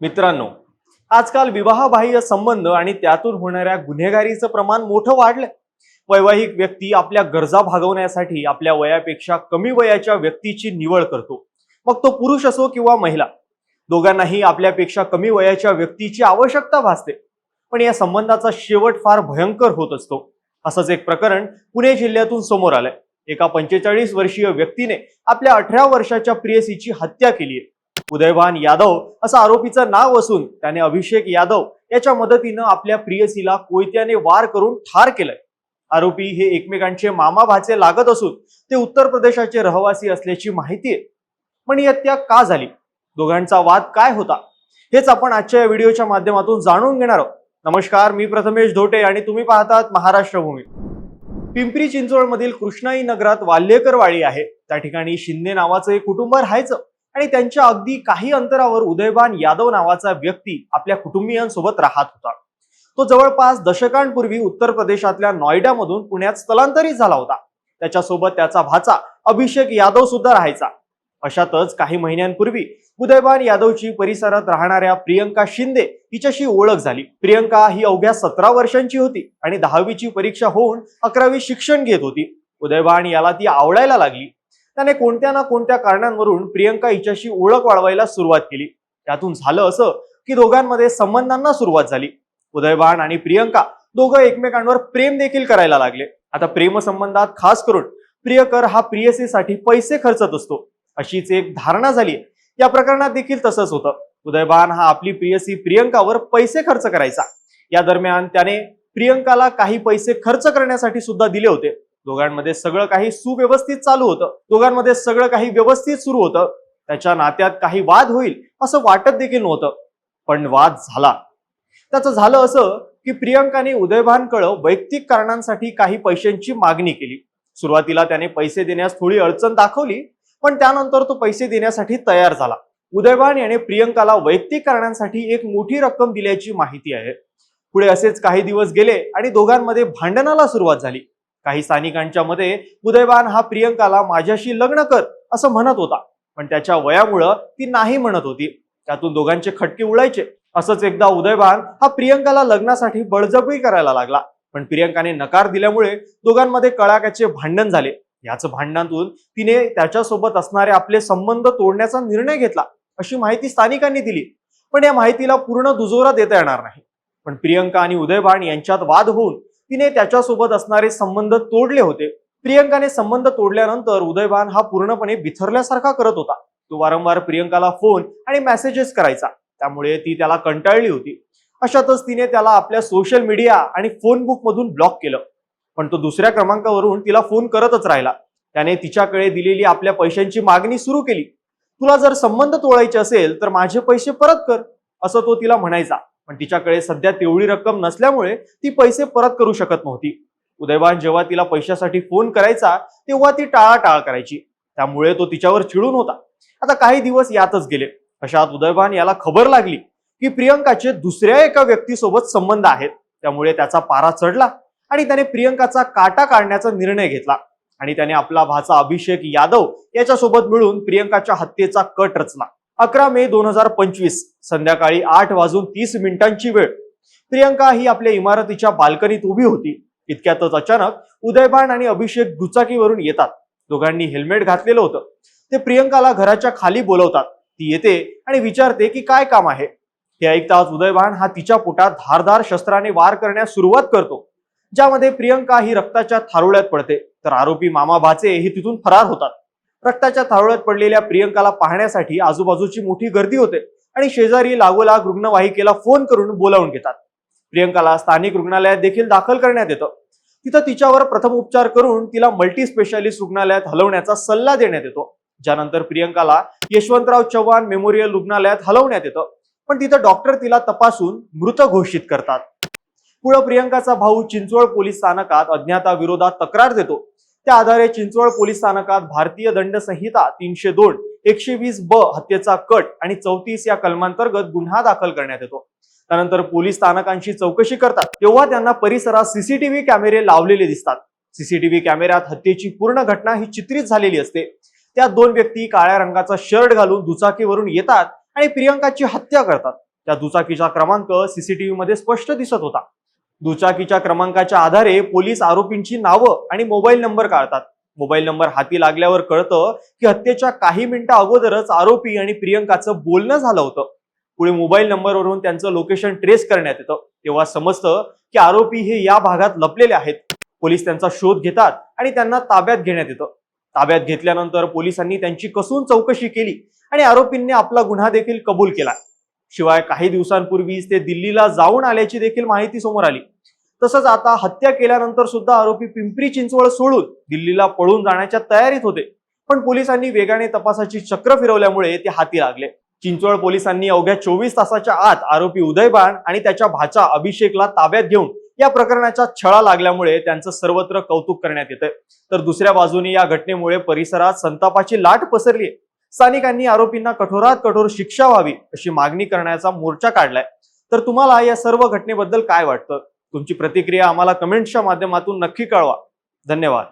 मित्रांनो आजकाल विवाहबाह्य संबंध आणि त्यातून होणाऱ्या गुन्हेगारीचं प्रमाण मोठं वाढलंय. वैवाहिक व्यक्ती आपल्या गरजा भागवण्यासाठी आपल्या वयापेक्षा कमी वयाच्या व्यक्तीची निवड करतो. मग तो पुरुष असो किंवा महिला दोघांनाही आपल्यापेक्षा कमी वयाच्या व्यक्तीची आवश्यकता भासते. पण या संबंधाचा शेवट फार भयंकर होत असतो. असंच एक प्रकरण पुणे जिल्ह्यातून समोर आलंय. एका पंचेचाळीस वर्षीय व्यक्तीने आपल्या अठरा वर्षाच्या प्रियसीची हत्या केली आहे उदयभान यादव असं आरोपीचं नाव असून त्याने अभिषेक यादव याच्या मदतीनं आपल्या प्रियसीला कोयत्याने वार करून ठार केलंय. आरोपी हे एकमेकांचे मामा भाचे लागत असून ते उत्तर प्रदेशाचे रहिवासी असल्याची माहिती आहे. पण ही हत्या का झाली? दोघांचा वाद काय होता? हेच आपण आजच्या या व्हिडिओच्या माध्यमातून जाणून घेणार आहोत. नमस्कार मी प्रथमेश धोटे आणि तुम्ही पाहतात महाराष्ट्र भूमी पिंपरी चिंचवडमधील कृष्णाई नगरात वाल्हेकरवाडी आहे. त्या ठिकाणी शिंदे नावाचं एक कुटुंब राहायचं. आणि त्यांच्या अगदी काही अंतरावर उदयभान यादव नावाचा व्यक्ती आपल्या कुटुंबियांसोबत राहत होता. तो जवळपास दशकांपूर्वी उत्तर प्रदेशातल्या नॉयडामधून पुण्यात स्थलांतरित झाला होता. त्याच्यासोबत त्याचा भाचा अभिषेक यादव सुद्धा राहायचा. अशातच काही महिन्यांपूर्वी उदयभान यादवची परिसरात राहणाऱ्या प्रियंका शिंदे हिच्याशी ओळख झाली. प्रियंका ही अवघ्या सतरा वर्षांची होती आणि दहावीची परीक्षा होऊन अकरावी शिक्षण घेत होती. उदयभान याला ती आवडायला लागली. त्याने कोणत्या ना कोणत्या कारणांवरून प्रियंका हिच्याशी ओळख वाढवायला सुरुवात केली. त्यातून झालं असं की दोघांमध्ये संबंधांना सुरुवात झाली. उदयभान आणि प्रियंका दोघं एकमेकांवर प्रेम देखील करायला लागले. आता प्रेमसंबंधात खास करून प्रियकर हा प्रियसीसाठी पैसे खर्चत असतो. अशीच एक धारणा झाली. या प्रकरणात देखील तसंच होतं. उदयभान हा आपली प्रियसी प्रियंकावर पैसे खर्च करायचा. या दरम्यान त्याने प्रियंकाला काही पैसे खर्च करण्यासाठी सुद्धा दिले होते. दोघांमध्ये सगळं काही सुव्यवस्थित चालू होतं. दोघांमध्ये सगळं काही व्यवस्थित सुरू होतं. त्याच्या नात्यात काही वाद होईल असं वाटत देखील नव्हतं. पण वाद झाला. त्याचं झालं असं की प्रियंकाने उदयभानकडं वैयक्तिक कारणांसाठी काही पैशांची मागणी केली. सुरुवातीला त्याने पैसे देण्यास थोडी अडचण दाखवली पण त्यानंतर तो पैसे देण्यासाठी तयार झाला. उदयभान याने प्रियंकाला वैयक्तिक कारणांसाठी एक मोठी रक्कम दिल्याची माहिती आहे. पुढे असेच काही दिवस गेले आणि दोघांमध्ये भांडणाला सुरुवात झाली. काही स्थानिकांच्या मते उदयबान हा प्रियंकाला माझ्याशी लग्न कर असं म्हणत होता. पण त्याच्या वयामुळं ती नाही म्हणत होती. त्यातून दोघांचे खटके उडायचे. असंच एकदा उदयभान हा प्रियंकाला लग्नासाठी बळजबरी करायला लागला. पण प्रियंकाने नकार दिल्यामुळे दोघांमध्ये कळाक्याचे भांडण झाले. याच भांडणातून तिने त्याच्यासोबत असणारे आपले संबंध तोडण्याचा निर्णय घेतला अशी माहिती स्थानिकांनी दिली. पण या माहितीला पूर्ण दुजोरा देता येणार नाही. पण प्रियंका आणि उदयभान यांच्यात वाद होऊन तिने त्याच्यासोबत असणारे संबंध तोडले होते. प्रियंकाने संबंध तोडल्यानंतर उदयभान हा पूर्णपणे बिथरल्यासारखा करत होता. तो वारंवार प्रियंकाला फोन आणि मेसेजेस करायचा. त्यामुळे ती त्याला कंटाळली होती. अशातच तिने त्याला आपल्या सोशल मीडिया आणि फोन बुक मधून ब्लॉक केलं. पण तो दुसऱ्या क्रमांकावरून तिला फोन करतच राहिला. त्याने तिच्याकडे दिलेली आपल्या पैशांची मागणी सुरू केली. तुला जर संबंध तोडायचे असेल तर माझे पैसे परत कर असं तो तिला म्हणायचा. पण तिच्याकडे सध्या तेवढी रक्कम नसल्यामुळे ती पैसे परत करू शकत नव्हती. उदयभान जेव्हा तिला पैशासाठी फोन करायचा तेव्हा ती टाळाटाळ करायची. त्यामुळे तो तिच्यावर चिडून होता. आता काही दिवस यातच गेले. अशात उदयभान याला खबर लागली की प्रियंकाचे दुसऱ्या एका व्यक्तीसोबत संबंध आहेत. त्यामुळे त्याचा पारा चढला आणि त्याने प्रियंकाचा काटा काढण्याचा निर्णय घेतला. आणि त्याने आपला भाचा अभिषेक यादव याच्यासोबत मिळून प्रियंकाच्या हत्येचा कट रचला. अकरा मे दोन हजार पंचवीस संध्याकाळी आठ वाजून तीस मिनिटांची वेळ. प्रियंका ही आपल्या इमारतीच्या बाल्कनीत उभी होती. इतक्यातच अचानक उदयभान आणि अभिषेक दुचाकीवरून येतात. दोघांनी हेल्मेट घातलेलं होतं. ते प्रियंकाला घराच्या खाली बोलवतात. ती येते आणि विचारते की काय काम आहे? हे ऐकताच उदयभान हा तिच्या पोटात धारदार शस्त्राने वार करण्यास सुरुवात करतो. ज्यामध्ये प्रियंका ही रक्ताच्या थारोळ्यात पडते. तर आरोपी मामा भाचे हे तिथून फरार होतात. रक्ताच्या थारोळ्यात पडलेल्या प्रियंकाला पाहण्यासाठी आजूबाजूची मोठी गर्दी होते आणि शेजारी लागोलाग रुग्णवाहिकेला फोन करून बोलावून घेतात. प्रियंकाला स्थानिक रुग्णालयात देखील दाखल करण्यात येतं. तिथं तिच्यावर प्रथम उपचार करून तिला मल्टी स्पेशालिस्ट रुग्णालयात हलवण्याचा सल्ला देण्यात येतो. ज्यानंतर प्रियंकाला यशवंतराव चव्हाण मेमोरियल रुग्णालयात हलवण्यात येतं. पण तिथं डॉक्टर तिला तपासून मृत घोषित करतात. पुढे प्रियंकाचा भाऊ चिंचवड पोलीस स्थानकात अज्ञाताविरोधात तक्रार देतो. त्या आधारे चिंचवड पोलीस स्थानकात भारतीय दंड संहिता तीनशे दोन एकशे वीस ब हत्येचा कट आणि चौतीस या कलमांतर्गत गुन्हा दाखल करण्यात येतो. त्यानंतर पोलीस स्थानकांची चौकशी करतात तेव्हा त्यांना परिसरात सीसीटीव्ही कॅमेरे लावलेले दिसतात. सीसीटीव्ही कॅमेऱ्यात हत्येची पूर्ण घटना ही चित्रित झालेली असते. त्या दोन व्यक्ती काळ्या रंगाचा शर्ट घालून दुचाकीवरून येतात आणि प्रियंकाची हत्या करतात. त्या दुचाकीचा क्रमांक सीसीटीव्ही मध्ये स्पष्ट दिसत होता. दुचाकीच्या क्रमांकाच्या आधारे पोलीस आरोपींची नावं आणि मोबाईल नंबर काढतात. मोबाईल नंबर हाती लागल्यावर कळतं की हत्येच्या काही मिनिटं अगोदरच आरोपी आणि प्रियंकाचं बोलणं झालं होतं. पुढे मोबाईल नंबरवरून त्यांचं लोकेशन ट्रेस करण्यात येतं. तेव्हा समजतं की आरोपी हे या भागात लपलेले आहेत. पोलीस त्यांचा शोध घेतात आणि त्यांना ताब्यात घेण्यात येतं. ताब्यात घेतल्यानंतर पोलिसांनी त्यांची कसून चौकशी केली आणि आरोपींनी आपला गुन्हा देखील कबूल केला. शिवाय काही दिवसांपूर्वीच ते दिल्लीला जाऊन आल्याची देखील माहिती समोर आली. तसंच आता हत्या केल्यानंतर सुद्धा आरोपी पिंपरी चिंचवड सोडून दिल्लीला पळून जाण्याच्या तयारीत होते. पण पोलिसांनी वेगाने तपासाची चक्र फिरवल्यामुळे ते हाती लागले. चिंचवड पोलिसांनी अवघ्या चोवीस तासाच्या आत आरोपी उदयबान आणि त्याच्या भाचा अभिषेकला ताब्यात घेऊन या प्रकरणाच्या छळा लागल्यामुळे त्यांचं सर्वत्र कौतुक करण्यात येतंय. तर दुसऱ्या बाजूने या घटनेमुळे परिसरात संतापाची लाट पसरली आहे स्थानिकांनी आरोपींना कठोरात कठोर शिक्षा व्हावी अशी मागणी करण्याचा मोर्चा काढलाय. तर तुम्हाला या सर्व घटनेबद्दल काय वाटतं? तुमची प्रतिक्रिया आम्हाला कमेंट्सच्या माध्यमातून नक्की कळवा. धन्यवाद.